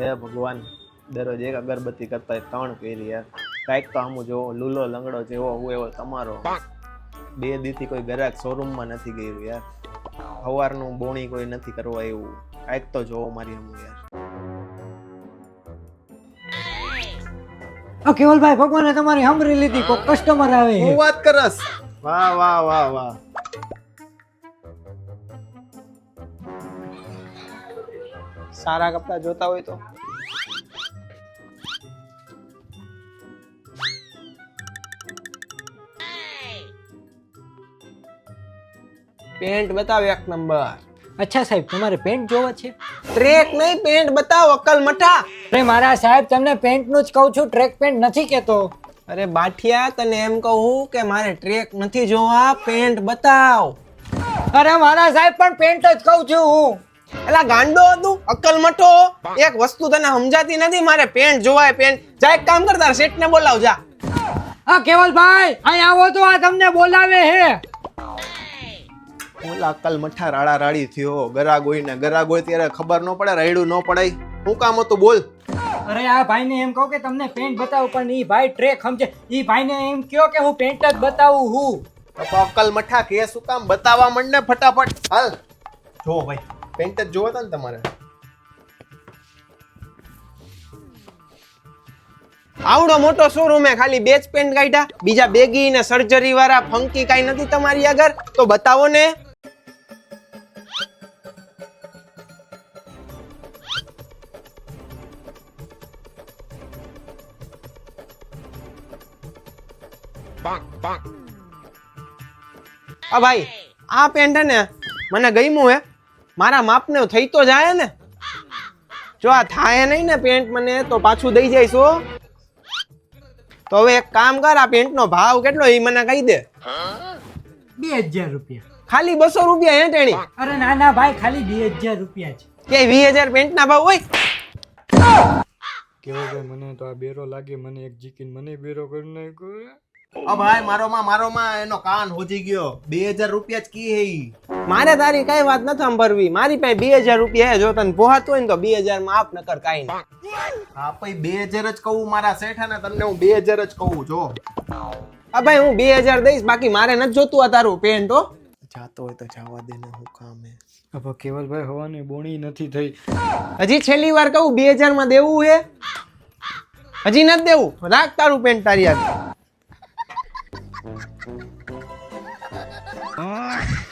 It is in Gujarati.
હે ભગવાન? દરરોજ એક અગરબત્તી કરતા ત્રણ કરી યાર. કાંઈક તો આમ જોવો લૂલો લંગડો જેવો હું એવો તમારો. બે દીથી કોઈ ગ્રાહક શોરૂમમાં નથી ગયું યાર. સવારનું બોણી કોઈ નથી કરવા એવું. કાંઈક તો જોવો મારી હમું યાર. કેવલભાઈ ભગવાને તમારી સાંભળી લીધી કોઈ કસ્ટમર આવે. હું વાત કરસ. વાહ વાહ વાહ વાહ. સારા કપડાં જોતા હોય તો. પેન્ટ બતાવ એક નંબર. અચ્છા સાહેબ તમારે પેન્ટ જોવા છે? ટ્રેક નહીં પેન્ટ બતાવ અકલ મઠા. અરે મારા સાહેબ તમને પેન્ટનું જ કહું છું ટ્રેક પેન્ટ નથી કેતો અરે બાઠિયા તને એમ કહું કે મારે ટ્રેક નથી જોવા પેન્ટ બતાવ. અરે મારા સાહેબ પણ પેન્ટ જ કહું છું હું. એલા ગાંડો હતું અક્કલ મટો એક વસ્તુ તને સમજાતી નથી મારે પેન્ટ જોવાય પેન્ટ. જા એક કામ કર શેઠ ને બોલાવ જા. આ કેવલભાઈ અહીં આવો તો આ તમને બોલાવે હે. ઓલા અક્કલ મઠા રાડા રાડી થયો. ગરાગોઈ ને ગરાગોઈ ત્યારે ખબર ન પડે રાયડું ન પડાય. હું કામ હતું બોલ. અરે આ ભાઈને એમ કહો કે તમને પેન્ટ બતાવું પણ ઈ ભાઈ ટ્રેક સમજે. ઈ ભાઈને એમ કહો કે હું પેન્ટ જ બતાવું હું. તો અક્કલ મઠા કે શું કામ? બતાવવા મંડને ફટાફટ. હાલ. જો ભાઈ. પેન્ટ જ જોવો હતા ને તમારે? આવડો મોટો શોરૂમ હે ખાલી બે જ પેન્ટ કાઢ્યા. બીજા બેગી ને સર્જરી વાળા ફંકી કાઈ નથી તમારી આગળ. તો બતાવો ને. આ ભાઈ આ પેન્ટ હે ને મને ગમ્યું હે. મારા માપને થઈ તો જાય ને. જો આ થાય નહીં ને પેન્ટ મને તો પાછું દઈ જઈશ તો હવે એક કામ કર આ પેન્ટનો ભાવ કેટલો એ મને કહી દે. બે હજાર રૂપિયા. ખાલી બસો રૂપિયા હે ટેણી અરે ના ના ભાઈ ખાલી બે હજાર રૂપિયા છે. કે વીસ હજાર પેન્ટના ભાવ હોય? કેવો ભાઈ મને તો આ બેરો લાગે મને એક જીકીન મને બેરો કરી નાખ્યો ઓ ભાઈ મારો માં મારો માં એનો કાન હોજી ગયો. 2000 રૂપિયા જ કી હે ઈ. મારે તારી કઈ વાત નથી સાંભળવી. મારી પાસે 2000 રૂપિયા હે જો તને પોહાતું હોય ને તો 2000 માં આપ નકર કાઈ નહીં. હા પછી 2000 જ કહું મારા શેઠ ને તમને હું 2000 જ કહું જો. આ ભાઈ હું 2000 દઈશ બાકી મારે ન જોતું આ તારું પેન્ટ તો જાતો હોય તો જવા દે ને હું કામ. હે હવે કેવલભાઈ હવાની બોણી નથી થઈ. હજી છેલ્લી વાર કહું બે હજારમાં દેવું હે? હજી નથી દેવું? રાખ તારું પેન્ટ તારી આગળ